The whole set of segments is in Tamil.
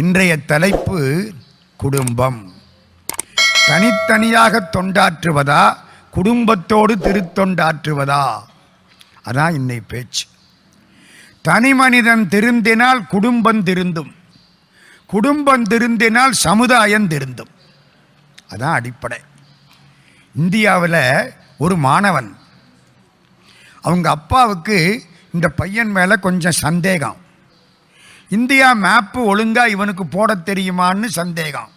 இன்றைய தலைப்பு குடும்பம். தனித்தனியாக தொண்டாற்றுவதா? குடும்பத்தோடு திருத்தொண்டாற்றுவதா? அதான் இன்னை பேச்சு. தனி மனிதன் திருந்தினால் குடும்பம் திருந்தும். குடும்பம் திருந்தினால் சமுதாயம் திருந்தும். அதான் அடிப்படை. இந்தியாவில் ஒரு மாணவன். அவங்க அப்பாவுக்கு இந்த பையன் மேலே கொஞ்சம் சந்தேகம். இந்தியா மேப்பு ஒழுங்கா இவனுக்கு போட தெரியுமான்னு சந்தேகம்.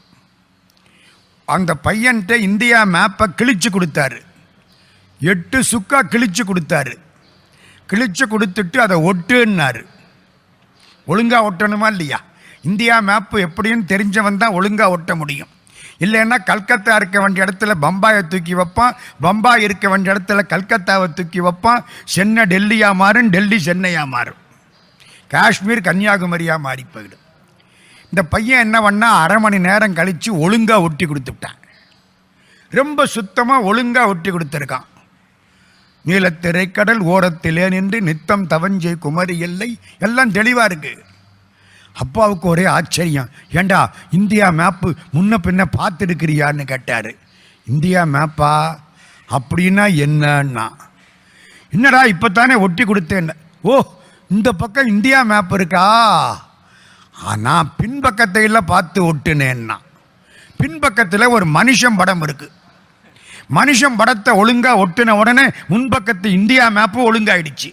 அந்த பையன்கிட்ட இந்தியா மேப்பை கிழிச்சு கொடுத்தாரு. எட்டு சுக்கா கிழிச்சு கொடுத்தாரு. கிழிச்சு கொடுத்துட்டு அதை ஒட்டுன்னாரு. ஒழுங்கா ஒட்டணுமா இல்லையா? இந்தியா மேப்பு எப்படின்னு தெரிஞ்சவன் தான் ஒழுங்கா ஒட்ட முடியும். இல்லைன்னா கல்கத்தா இருக்க வேண்டிய இடத்துல பம்பாயை தூக்கி வைப்பான். பம்பாய் இருக்க வேண்டிய இடத்துல கல்கத்தாவை தூக்கி வைப்பான். சென்னை டெல்லியாக மாறும் டெல்லி சென்னையாக மாறும். காஷ்மீர் கன்னியாகுமரியாக மாறி போயிடும். இந்த பையன் என்ன பண்ணால் அரை மணி நேரம் கழித்து ஒழுங்காக ஒட்டி கொடுத்துட்டான். ரொம்ப சுத்தமாக ஒழுங்காக ஒட்டி கொடுத்துருக்கான். நீலத்திரைக்கடல் ஓரத்திலே நின்று நித்தம் தவஞ்சை குமரி எல்லை எல்லாம் தெளிவாக இருக்குது அப்பாவுக்கு ஒரே ஆச்சரியம். ஏண்டா இந்தியா மேப்பு முன்ன பின்ன பார்த்துருக்கிறியான்னு கேட்டார். இந்தியா மேப்பா? அப்படின்னா என்னன்னா? என்னடா இப்போ தானே ஒட்டி கொடுத்தேன் ஓ இந்த பக்கம் இந்தியா மேப் இருக்கா? ஆனால் பின்பக்கத்தை எல்லாம் பார்த்து ஒட்டுனேன்னா. பின்பக்கத்தில் ஒரு மனுஷன் படம் இருக்கு. மனுஷன் படத்தை ஒழுங்கா ஒட்டின உடனே முன்பக்கத்து இந்தியா மேப்பு ஒழுங்காயிடுச்சு.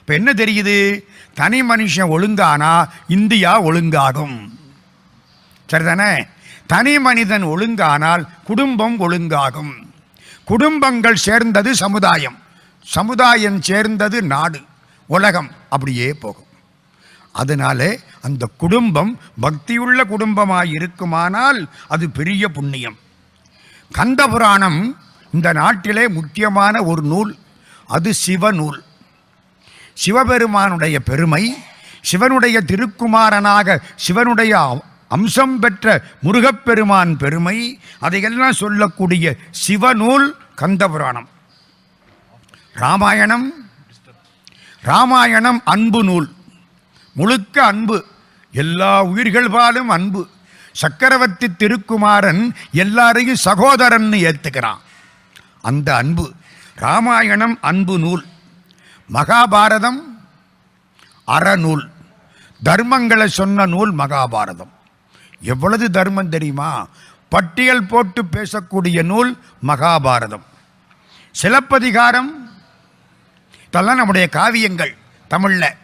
இப்போ என்ன தெரியுது? தனி மனுஷன் ஒழுங்கானா இந்தியா ஒழுங்காகும் சரிதானே? தனி மனிதன் ஒழுங்கானால் குடும்பம் ஒழுங்காகும். குடும்பங்கள் சேர்ந்தது சமுதாயம். சமுதாயம் சேர்ந்தது நாடு. உலகம் அப்படியே போகும். அதனாலே அந்த குடும்பம் பக்தியுள்ள குடும்பமாக இருக்குமானால் அது பெரிய புண்ணியம். கந்தபுராணம் இந்த நாட்டிலே முக்கியமான ஒரு நூல் அது சிவநூல் சிவபெருமானுடைய பெருமை சிவனுடைய திருக்குமாரனாக சிவனுடைய அம்சம் பெற்ற முருகப்பெருமான் பெருமை அதையெல்லாம் சொல்லக்கூடிய சிவநூல் கந்தபுராணம் ராமாயணம் ராமாயணம் அன்பு நூல். முழுக்க அன்பு. எல்லா உயிர்கள் பாலும் அன்பு. சக்கரவர்த்தி திருக்குமாரன் எல்லாரையும் சகோதரன்னு ஏற்றுக்கிறான் அந்த அன்பு. ராமாயணம் அன்பு நூல். மகாபாரதம் அறநூல். தர்மங்களை சொன்ன நூல் மகாபாரதம். எவ்வளவு தர்மம் தெரியுமா? பட்டியல் போட்டு பேசக்கூடிய நூல் மகாபாரதம். சிலப்பதிகாரம் இதெல்லாம் நம்முடைய காவியங்கள் தமிழில்.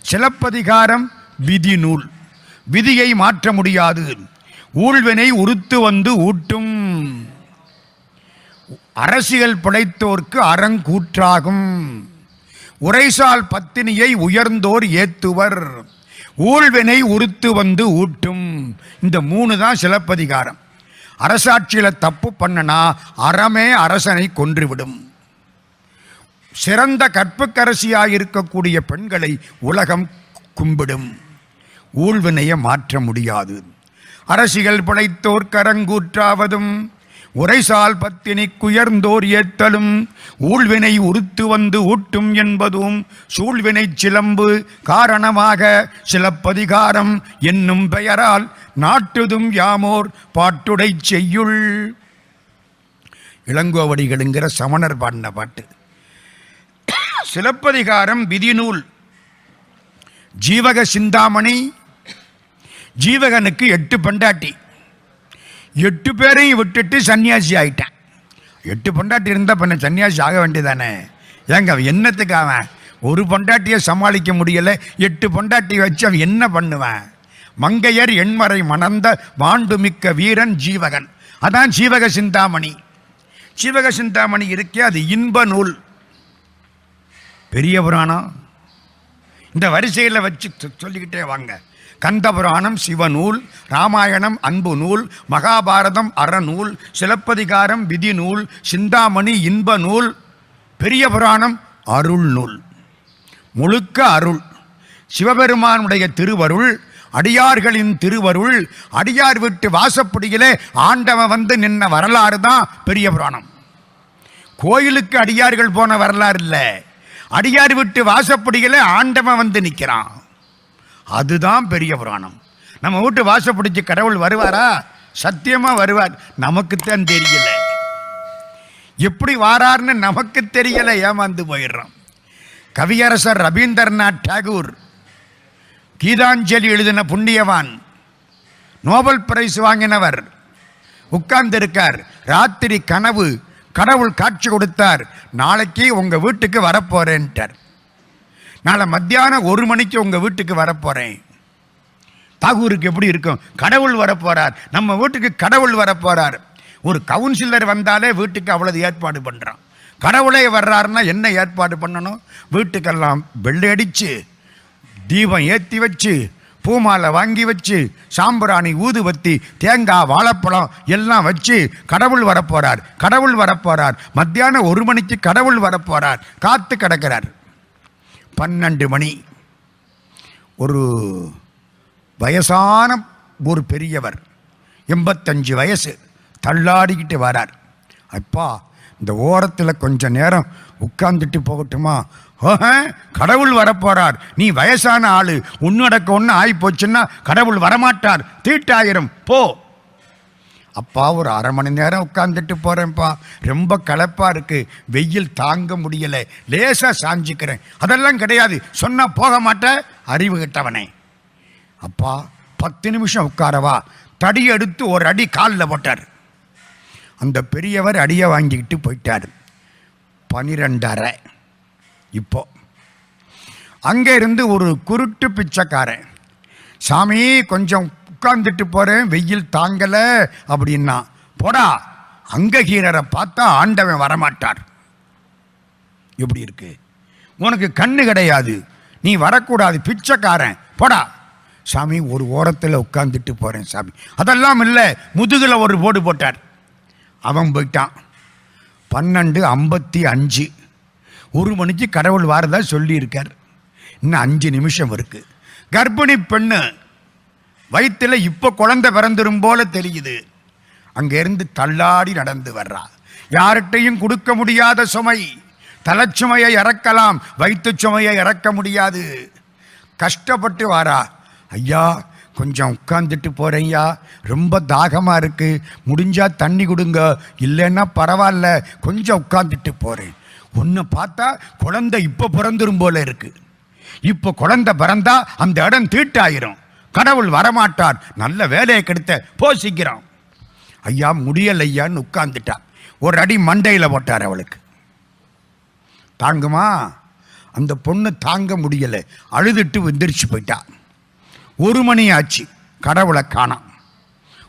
சிலப்பதிகாரம் விதி நூல். விதியை மாற்ற முடியாது. ஊழ்வினை உறுத்து வந்து ஊட்டும். அரசியல் பிழைத்தோர்க்கு அறங்கூற்றாகும் உரைசால் பத்தினியை உயர்ந்தோர் ஏத்துவர். ஊழ்வினை உறுத்து வந்து ஊட்டும். இந்த மூணு தான் சிலப்பதிகாரம். அரசாட்சியில் தப்பு பண்ணனா அறமே அரசனை கொன்றுவிடும். சிறந்த கற்புக்கரசியாக இருக்கக்கூடிய பெண்களை உலகம் கும்பிடும். ஊழ்வினையை மாற்ற முடியாது. அரசிகள் பிழைத்தோர் கரங்கூற்றாவதும் உரைசால் பத்தினி குயர்ந்தோர் ஏத்தலும் ஊழ்வினை உறுத்து வந்து ஊட்டும் என்பதும் சூழ்வினை சிலம்பு காரணமாக சிலப்பதிகாரம் என்னும் பெயரால் நாட்டுதும் யாமோர் பாட்டுடை செய்யுள். இளங்கோவடிகளுங்கிற சமணர் பாடின பாட்டு. சிலப்பதிகாரம் விதிநூல். ஜீவக சிந்தாமணி ஜீவகனுக்கு எட்டு பண்டாட்டி. எட்டு பேரையும் விட்டுட்டு சன்னியாசி ஆயிட்டான். எட்டு பொண்டாட்டி இருந்தால் பண்ண சன்னியாசி ஆக வேண்டியதானே? ஏங்க அவன் என்னத்துக்கு அவன்? ஒரு பொண்டாட்டியை சமாளிக்க முடியல எட்டு பொண்டாட்டி வச்சு அவன் என்ன பண்ணுவேன்? மங்கையர் எண்மறை மணந்த வாண்டுமிக்க வீரன் ஜீவகன். அதான் ஜீவக சிந்தாமணி. ஜீவக சிந்தாமணி இருக்கே அது இன்ப நூல் பெரிய புராணம் இந்த வரிசையில் வச்சு சொ- சொல்லிக்கிட்டே வாங்க. கந்தபுராணம் சிவநூல் ராமாயணம் அன்பு நூல் மகாபாரதம் அறநூல் சிலப்பதிகாரம் விதி நூல் சிந்தாமணி இன்ப நூல் பெரிய புராணம் அருள் நூல் முழுக்க அருள். சிவபெருமானுடைய திருவருள் அடியார்களின் திருவருள் அடியார் விட்டு வாசப்படியிலே ஆண்டவன் வந்து நின்ன வரலாறு தான் பெரிய புராணம் கோயிலுக்கு அடியார்கள் போன வரலாறு இல்லை. அடியார் விட்டு வாசப்படியில ஆண்டவன் வந்து நிற்கிறான் அதுதான் பெரிய புராணம். நம்ம வீட்டு வாசப்பிடிச்சு கடவுள் வருவாரா? சத்தியமாக வருவார். நமக்குத்தான் தெரியல. எப்படி வாரார்னு நமக்கு தெரியல ஏமாந்து போயிடுறோம். கவியரசர் ரவீந்திரநாத் டாகூர் கீதாஞ்சலி எழுதின புண்ணியவான் நோபல் பிரைஸ் வாங்கினவர் உட்கார்ந்திருக்கார். ராத்திரி கனவு கடவுள் காட்சி கொடுத்தார். நாளைக்கு உங்கள் வீட்டுக்கு வரப்போறேன்ட்டார். நாளை மத்தியானம் ஒரு மணிக்கு உங்கள் வீட்டுக்கு வரப்போகிறேன் தாகூருக்கு எப்படி இருக்கும்? கடவுள் வரப்போகிறார் நம்ம வீட்டுக்கு கடவுள் வரப்போகிறார் ஒரு கவுன்சிலர் வந்தாலே வீட்டுக்கு அவ்வளவு ஏற்பாடு பண்ணுறான் கடவுளே வர்றாருன்னா என்ன ஏற்பாடு பண்ணணும்? வீட்டுக்கெல்லாம் வெள்ளை அடித்து தீபம் ஏற்றி வச்சு பூமாலை வாங்கி வச்சு சாம்பிராணி ஊதுபத்தி தேங்காய் வாழைப்பழம் எல்லாம் வச்சு கடவுள் வரப்போறார் கடவுள் வரப்போறார். மத்தியானம் ஒரு மணிக்கு கடவுள் வரப்போறார். காத்து கிடக்கிறார். பன்னெண்டு மணி. ஒரு வயசான ஒரு பெரியவர் எண்பத்தஞ்சு வயசு தள்ளாடிக்கிட்டு வரார். அப்பா இந்த ஓரத்தில் கொஞ்ச நேரம் உட்கார்ந்துட்டு போகட்டுமா? ஓஹே, கடவுள் வரப்போறார். நீ வயசான ஆளு. உன்னடக்க ஒன்று ஆகி போச்சுன்னா கடவுள் வரமாட்டார். தீட்டாயிரம். போ. அப்பா ஒரு அரை மணி நேரம் உட்காந்துட்டு போகிறேன்ப்பா ரொம்ப களைப்பாக இருக்குது வெயில் தாங்க முடியல. லேசாக சாஞ்சிக்கிறேன். அதெல்லாம் கிடையாது. சொன்னால் போக மாட்டேன் அறிவு கிட்டவனே. அப்பா பத்து நிமிஷம் உட்காரவா? தடி எடுத்து ஒரு அடி காலில் போட்டார். அந்த பெரியவர் அடியை வாங்கிக்கிட்டு போயிட்டார். பனிரெண்டரை. இப்போ. அங்கே இருந்து ஒரு குருட்டு பிச்சைக்காரன் சாமி கொஞ்சம் உட்கார்ந்துட்டு போகிறேன் வெயில் தாங்கலை அப்படின்னா போடா அங்ககீரரை பார்த்தா ஆண்டவன் வரமாட்டார். எப்படி இருக்கு? உனக்கு கண்ணு கிடையாது நீ வரக்கூடாது பிச்சைக்காரன் போடா. சாமி ஒரு ஓரத்தில் உட்காந்துட்டு போகிறேன் சாமி. அதெல்லாம் இல்லை முதுகில் ஒரு போடு போட்டார். அவன் போயிட்டான். பன்னெண்டு ஐம்பத்தி அஞ்சு. ஒரு மணிக்கு கடவுள் வாரதா சொல்லியிருக்கார். இன்னும் அஞ்சு நிமிஷம் இருக்கு. கர்ப்பிணி பெண்ணு வயிற்றில் இப்போ குழந்தை பிறந்துரும் போல தெரியுது. அங்கேருந்து தள்ளாடி நடந்து வர்றா. யார்கிட்டையும் கொடுக்க முடியாத சுமை. தலைச்சுமையை இறக்கலாம். வயிற்று சுமையை இறக்க முடியாது. கஷ்டப்பட்டு வாரா. ஐயா கொஞ்சம் உட்காந்துட்டு போறேன்யா. ரொம்ப தாகமாக இருக்குது முடிஞ்சால் தண்ணி கொடுங்க. இல்லைன்னா பரவாயில்ல. கொஞ்சம் உட்காந்துட்டு போகிறேன் ஒன்று பார்த்தா குழந்தை இப்போ பிறந்துரும் போல இருக்குது இப்போ குழந்தை பிறந்தா அந்த இடம் தீட்டாயிரும். கடவுள் வரமாட்டார். நல்ல வேலையை கெடுத்த போசிக்கிறான். ஐயா முடியல ஐயான்னு உட்கார்ந்துட்டா. ஒரு அடி மண்டையில் போட்டார் அவளுக்கு. தாங்குமா? அந்த பொண்ணு தாங்க முடியலை. அழுதுட்டு வெந்திரிச்சு போயிட்டான் ஒரு மணி ஆச்சு கடவுளை காணாம்.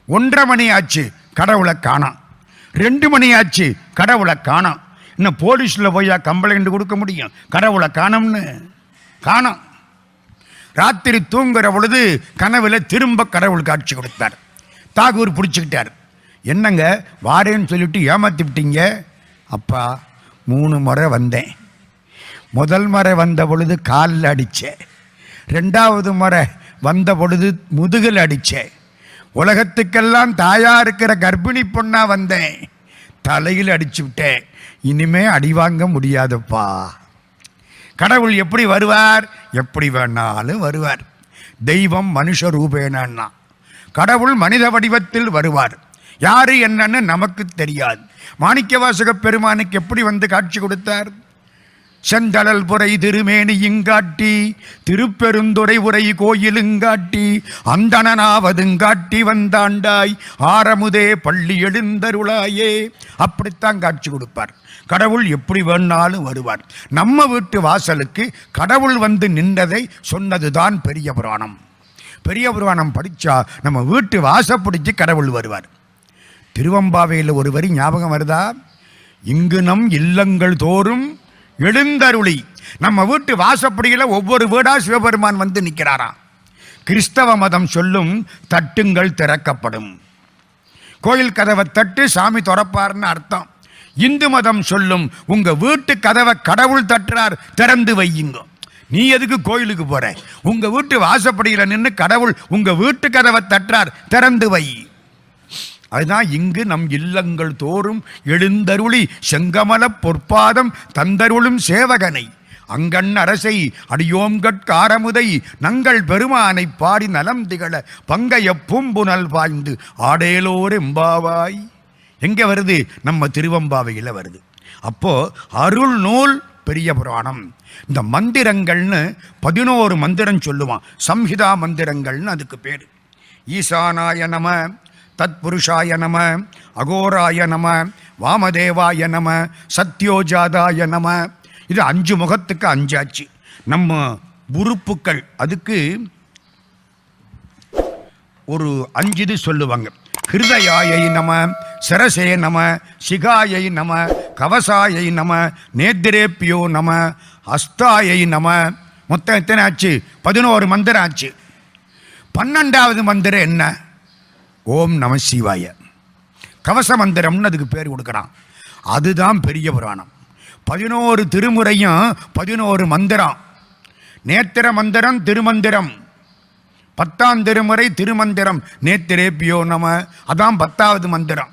ஒன்றரை மணி ஆச்சு கடவுளை காணாம். ரெண்டு மணி ஆச்சு கடவுளை காணாம். இன்னும் போலீஸில் போய் கம்ப்ளைண்ட் கொடுக்க முடியும். கடவுளை காணோம்னு. காணோம். ராத்திரி தூங்குற பொழுது கனவில் திரும்ப கடவுள் காட்சி கொடுத்தார். தாகூர் பிடிச்சிக்கிட்டார். என்னங்க வாரேன்னு சொல்லிட்டு ஏமாற்றி விட்டீங்க? அப்பா மூணு முறை வந்தேன். முதல் முறை வந்த பொழுது காலில் அடித்தேன் ரெண்டாவது முறை வந்த பொழுது முதுகில் அடித்தேன் உலகத்துக்கெல்லாம் தாயா இருக்கிற கர்ப்பிணி பொண்ணா வந்தேன். தலையில் அடிச்சு விட்டேன். இனிமே அடி வாங்க முடியாதுப்பா. கடவுள் எப்படி வருவார்? எப்படி வேணாலும் வருவார். தெய்வம் மனுஷ ரூபேனா கடவுள் மனித வடிவத்தில் வருவார். யாரு என்னன்னு நமக்கு தெரியாது. மாணிக்கவாசக பெருமானுக்கு எப்படி வந்து காட்சி கொடுத்தார்? செந்தழல் புரை திருமேனி இங்காட்டி திருப்பெருந்துறை உரை கோயிலுங்காட்டி அந்தணனாவதுங்காட்டி வந்தாண்டாய் ஆரமுதே பள்ளி எழுந்தருளாயே. அப்படித்தான் காட்சி கொடுப்பார். கடவுள் எப்படி வேணாலும் வருவார். நம்ம வீட்டு வாசலுக்கு கடவுள் வந்து நின்றதை சொன்னதுதான் பெரிய புராணம். பெரிய புராணம் படித்தா நம்ம வீட்டு வாசப்பிடிச்சு கடவுள் வருவார். திருவம்பாவையில் ஒரு வரி ஞாபகம் வருதா? இங்கு நம் இல்லங்கள் தோறும் எழுந்தருளி. நம்ம வீட்டு வாசப்படியில் ஒவ்வொரு வீடா சிவபெருமான் வந்து நிற்கிறாராம் கிறிஸ்தவ மதம் சொல்லும் தட்டுங்கள் திறக்கப்படும். கோயில் கதவை தட்டு சாமி துறப்பார்னு அர்த்தம். இந்து மதம் சொல்லும் உங்க வீட்டு கதவை கடவுள் தட்டுறார் திறந்து வையுங்க. நீ எதுக்கு கோயிலுக்கு போற? உங்க வீட்டு வாசப்படியில் நின்று கடவுள் உங்க வீட்டு கதவை தட்டுறார் திறந்து வை. அதுதான் இங்கு நம் இல்லங்கள் தோறும் எழுந்தருளி செங்கமல பொற்பாதம் தந்தருளும் சேவகனை. அங்கண் அரசை அடியோம்கட்காரமுதை நங்கள் பெருமானை பாடி நலம் திகழ பங்கைய பூம்புனல் பாய்ந்து ஆடேலோர் எம்பாவாய். எங்கே வருது? நம்ம திருவம்பாவையில் வருது. அப்போ அருள் நூல் பெரிய புராணம். இந்த மந்திரங்கள்னு பதினோரு மந்திரம் சொல்லுவான். சம்ஹிதா மந்திரங்கள்னு அதுக்கு பேர். ஈசானாய நம தத்புருஷாய நம அகோராய நம வாமதேவாய நம சத்யோஜாதாய நம. இது அஞ்சு முகத்துக்கு அஞ்சாச்சு. நம்ம உறுப்புக்கள் அதுக்கு ஒரு அஞ்சு இது சொல்லுவாங்க. ஹிருதயாயை நம சரசே நம சிகாயை நம கவசாயை நம நேத்திரேப்பியோ நம அஸ்தாயை நம. மொத்தம் எத்தனை ஆச்சு? பதினோரு மந்திரம் ஆச்சு. பன்னெண்டாவது மந்திரம் என்ன? ஓம் நம சிவாய. கவச மந்திரம்னு அதுக்கு பேர் கொடுக்குறான். அதுதான் பெரிய புராணம். பதினோரு திருமுறையும் பதினோரு மந்திரம். நேத்திர மந்திரம் திருமந்திரம். பத்தாம் திருமுறை திருமந்திரம். நேத்திரேப்பியோ நம. அதான் பத்தாவது மந்திரம்.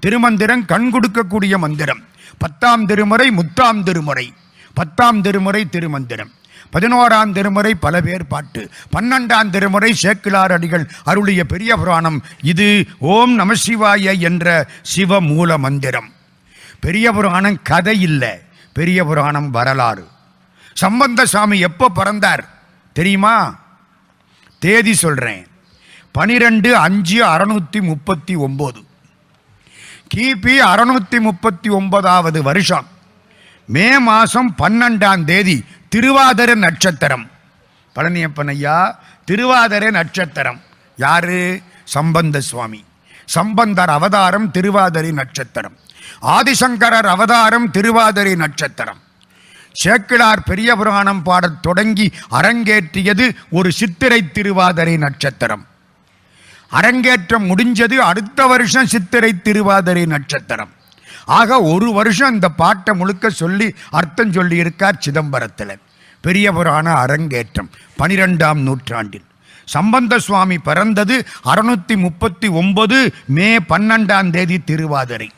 திருமந்திரம் கண் கொடுக்கக்கூடிய மந்திரம். பத்தாம் திருமுறை முத்தாம் திருமுறை. பத்தாம் திருமுறை திருமந்திரம். பதினோராம் திருமுறை பல பேர் பாட்டு பன்னெண்டாம் திருமுறை சேக்கிலார் அடிகள் அருளிய பெரிய புராணம். இது ஓம் நமசிவாய என்ற சிவ மூல மந்திரம். பெரிய புராணம் கதை இல்லை பெரிய புராணம் வரலாறு. சம்பந்த சாமி எப்போ பிறந்தார் தெரியுமா? தேதி சொல்கிறேன் பனிரெண்டு அஞ்சு அறநூற்றி முப்பத்தி ஒம்பது. கிபி அறநூற்றி முப்பத்தி ஒன்பதாவது வருஷம். மே மாதம் பன்னெண்டாம் தேதி திருவாதிர நட்சத்திரம். பழனியப்பன் ஐயா திருவாதிர நட்சத்திரம். யாரு? சம்பந்த சுவாமி சம்பந்தர் அவதாரம் திருவாதிரை நட்சத்திரம். ஆதிசங்கரர் அவதாரம் திருவாதிரை நட்சத்திரம். சேக்கிழார் பெரிய புராணம் பாடத் தொடங்கி அரங்கேற்றியது ஒரு சித்திரை திருவாதிரை நட்சத்திரம். அரங்கேற்றம் முடிஞ்சது அடுத்த வருஷம் சித்திரை திருவாதிரை நட்சத்திரம். ஆக ஒரு வருஷம் இந்த பாட்டை முழுக்க சொல்லி அர்த்தம் சொல்லி இருக்கார் சிதம்பரத்தில். பெரிய புராண அரங்கேற்றம் பனிரெண்டாம் நூற்றாண்டில். சம்பந்த சுவாமி பிறந்தது அறுநூத்தி முப்பத்தி ஒன்பது மே பன்னெண்டாம் தேதி திருவாதிரை.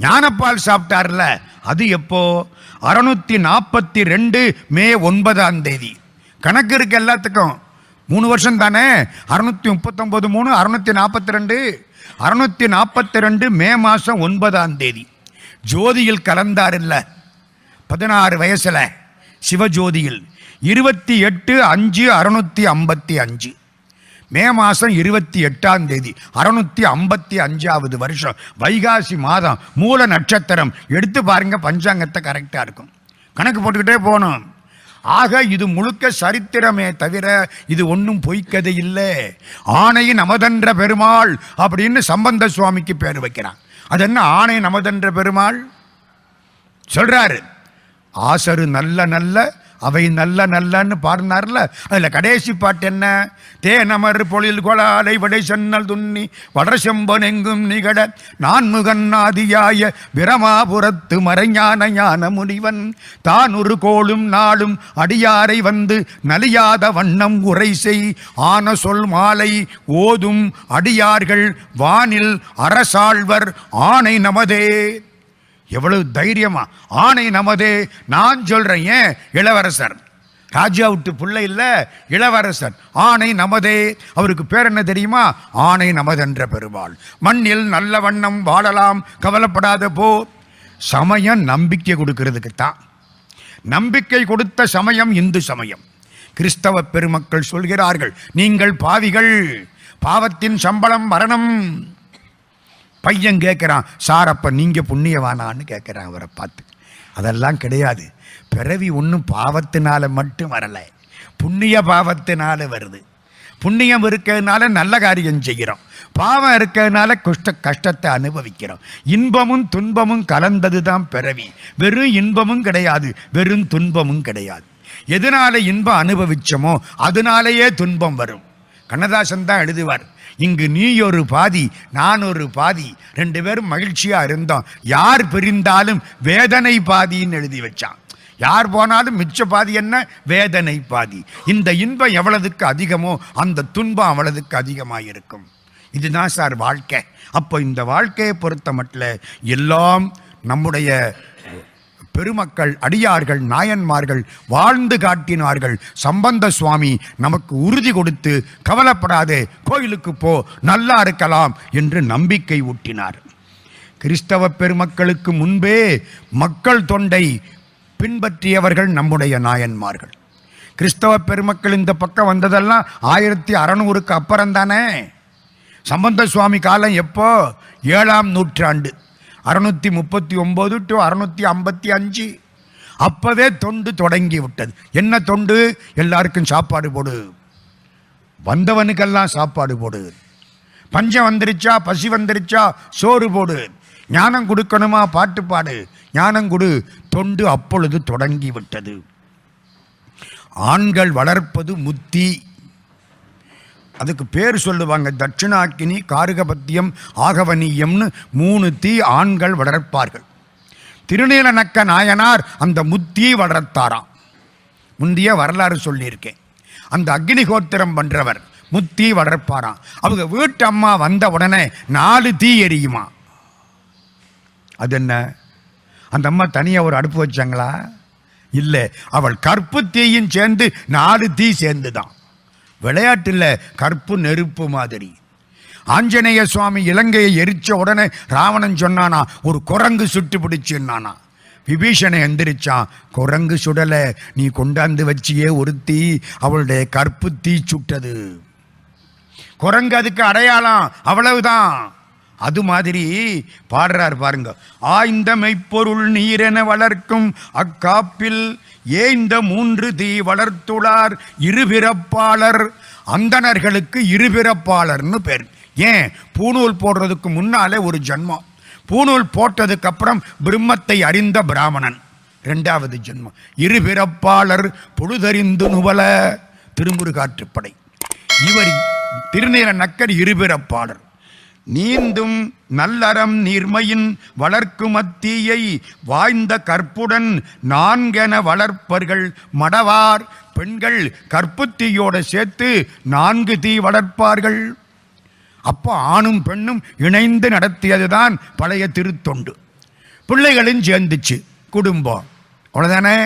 ஞானப்பால் சாப்பிட்டார்ல அது எப்போ? அறுநூத்தி நாற்பத்தி ரெண்டு மே ஒன்பதாம் தேதி. கணக்கு இருக்கு எல்லாத்துக்கும். மூணு வருஷம் தானே? அறுநூத்தி முப்பத்தொன்பது மூணு அறுநூத்தி நாற்பத்தி ரெண்டு. அறுநூத்தி நாற்பத்தி ரெண்டு மே மாதம் ஒன்பதாம் தேதி. ஜோதியில் கலந்தார் இல்லை பதினாறு வயசில் சிவஜோதியில். இருபத்தி எட்டு அஞ்சு அறுநூத்தி ஐம்பத்தி அஞ்சு. மே மாதம் இருபத்தி எட்டாம் தேதி அறுநூத்தி ஐம்பத்தி அஞ்சாவது வருஷம் வைகாசி மாதம் மூல நட்சத்திரம். எடுத்து பாருங்க பஞ்சாங்கத்தை கரெக்டாக இருக்கும். கணக்கு போட்டுக்கிட்டே போகணும். ஆக இது முழுக்க சரித்திரமே தவிர இது ஒன்றும் பொய்க்கதை இல்லை. ஆணையின் அமதன்ற பெருமாள் அப்படின்னு சம்பந்த சுவாமிக்கு பேர் வைக்கிறான். அது என்ன ஆணை நமதென்ற பெருமாள்? சொல்றாரு. ஆசரு நல்ல நல்ல அவை நல்ல நல்லன்னு பாடினார்ல. அதில் கடைசி பாட்டு என்ன? தேனமர் பொழில் கொலாலை வடை சென்னல் துண்ணி வடசெம்பன் எங்கும் நிகழ நான்முகன்னாதியாய பிரமாபுரத்து மறைஞான ஞான முனிவன் தான் ஒரு கோளும் நாளும் அடியாரை வந்து நலியாத வண்ணம் உரை செய் ஆன சொல் மாலை ஓதும் அடியார்கள் வானில் அரசாழ்வர் ஆணை நமதே. எவ்வளவு தைரியமா? ஆணை நமதே நான் சொல்றேன் ஏன்? இளவரசர். ராஜா விட்டு பிள்ளை இல்லை இளவரசர். ஆணை நமதே. அவருக்கு பேர் என்ன தெரியுமா? ஆணை நமதென்ற பெருமாள். மண்ணில் நல்ல வண்ணம் வாழலாம் கவலைப்படாத போ. சமயம் நம்பிக்கை கொடுக்கறதுக்கு தான். நம்பிக்கை கொடுத்த சமயம் இந்து சமயம். கிறிஸ்தவ பெருமக்கள் சொல்கிறார்கள் நீங்கள் பாவிகள். பாவத்தின் சம்பளம் மரணம். பையன் கேட்குறான் சார் அப்போ நீங்கள் புண்ணியவானான்னு கேட்குறான் அவரை பார்த்து. அதெல்லாம் கிடையாது. பிறவி ஒன்றும் பாவத்தினால மட்டும் வரலை. புண்ணிய பாவத்தினால வருது. புண்ணியம் இருக்கிறதுனால நல்ல காரியம் செய்கிறோம். பாவம் இருக்கிறதுனால கஷ்ட கஷ்டத்தை அனுபவிக்கிறோம். இன்பமும் துன்பமும் கலந்தது தான் பிறவி. வெறும் இன்பமும் கிடையாது வெறும் துன்பமும் கிடையாது. எதனால இன்பம் அனுபவிச்சோமோ அதனாலேயே துன்பம் வரும். கண்ணதாசன் தான் எழுதுவார் இங்கு நீ ஒரு பாதி நான் ஒரு பாதி. ரெண்டு பேரும் மகிழ்ச்சியா இருந்தோம். யார் பிரிந்தாலும் வேதனை பாதின்னு எழுதி வச்சான். யார் போனாலும் மிச்ச பாதி என்ன? வேதனை பாதி. இந்த இன்பம் எவ்வளவுக்கு அதிகமோ அந்த துன்பம் அவ்வளவுக்கு அதிகமாக இருக்கும் இதுதான் சார் வாழ்க்கை. அப்போ இந்த வாழ்க்கையை பொறுத்த மட்டும் எல்லாம் நம்முடைய பெருமக்கள் அடியார்கள் நாயன்மார்கள் வாழ்ந்து காட்டினார்கள். சம்பந்த சுவாமி நமக்கு உறுதி கொடுத்து கவலைப்படாதே கோயிலுக்கு போ நல்லா இருக்கலாம் என்று நம்பிக்கை ஊட்டினார். கிறிஸ்தவ பெருமக்களுக்கு முன்பே மக்கள் தொண்டை பின்பற்றியவர்கள் நம்முடைய நாயன்மார்கள். கிறிஸ்தவ பெருமக்கள் இந்த பக்கம் வந்ததெல்லாம் ஆயிரத்தி அறநூறுக்கு அப்புறம் தானே சம்பந்த சுவாமி காலம் எப்போ? ஏழாம் நூற்றாண்டு. அறுநூத்தி முப்பத்தி ஒன்பது டு அறுநூத்தி ஐம்பத்தி அஞ்சு. அப்பவே தொண்டு தொடங்கி விட்டது என்ன தொண்டு? எல்லாருக்கும் சாப்பாடு போடு. வந்தவனுக்கெல்லாம் சாப்பாடு போடு. பஞ்சம் வந்துருச்சா? பசி வந்துருச்சா? சோறு போடு. ஞானம் கொடுக்கணுமா? பாட்டு பாடு. ஞானம் கொடு. தொண்டு அப்பொழுது தொடங்கி விட்டது ஆண்கள் வளர்ப்பது முத்தி. அதுக்கு பேர் சொல்லுவாங்க தட்சிணாக்கினி காருகபத்தியம் ஆகவனியம்னு மூணு தீ ஆண்கள் வளர்ப்பார்கள். திருநீலநக்க நாயனார் அந்த முத்தி வளர்த்தாராம். முந்தைய வரலாறு சொல்லியிருக்கேன். அந்த அக்னிகோத்திரம் பண்ணுறவர் முத்தி வளர்ப்பாராம். அவங்க வீட்டு அம்மா வந்த உடனே நாலு தீ எரியுமா? அது என்ன? அந்த அம்மா தனியாக ஒரு அடுப்பு வச்சாங்களா? இல்லை அவள் கற்பு தீயும் சேர்ந்து நாலு தீ சேர்ந்து தான் விளையாட்டில் கற்பு நெருப்பு மாதிரி. ஆஞ்சநேய சுவாமி இலங்கையை எரிச்ச உடனே ராவணன் சொன்னானா ஒரு குரங்கு சுட்டு பிடிச்சுன்னானா? விபீஷனை எந்திரிச்சான் குரங்கு சுடலை நீ கொண்டாந்து வச்சியே ஒருத்தி அவளுடைய கற்பு தீ சுட்டது. குரங்கு அதுக்கு அடையாளம் அவ்வளவுதான். அது மாதிரி பாடுறார் பாருங்க. ஆய்ந்த மெய்ப்பொருள் நீரென வளர்க்கும் அக்காப்பில் ஏய்ந்த மூன்று தீ வளர்த்துளார் இருபிறப்பாளர். அந்தணர்களுக்கு இருபிறப்பாளர்னு பேர். ஏன்? பூணூல் போடுறதுக்கு முன்னாலே ஒரு ஜென்மம். பூணூல் போட்டதுக்கு அப்புறம் பிரம்மத்தை அறிந்த பிராமணன். ரெண்டாவது ஜென்மம். இருபிறப்பாளர் பொழுதறிந்து நுவல திருமுருகாற்றுப்படை. இவர் திருநீர நக்கர் இருபிறப்பாளர். நீந்தும் நல்லறம் நீர்மையின் வளர்க்கும் அத்தீயை வாய்ந்த கற்புடன் நான்கென வளர்ப்பர்கள் மடவார். பெண்கள் கற்புத்தீயோட சேர்த்து நான்கு தீ வளர்ப்பார்கள். அப்போ ஆணும் பெண்ணும் இணைந்து நடத்தியதுதான் பழைய திருத்தொண்டு. பிள்ளைகளும் சேர்ந்துச்சு குடும்பம். அவ்வளோதானே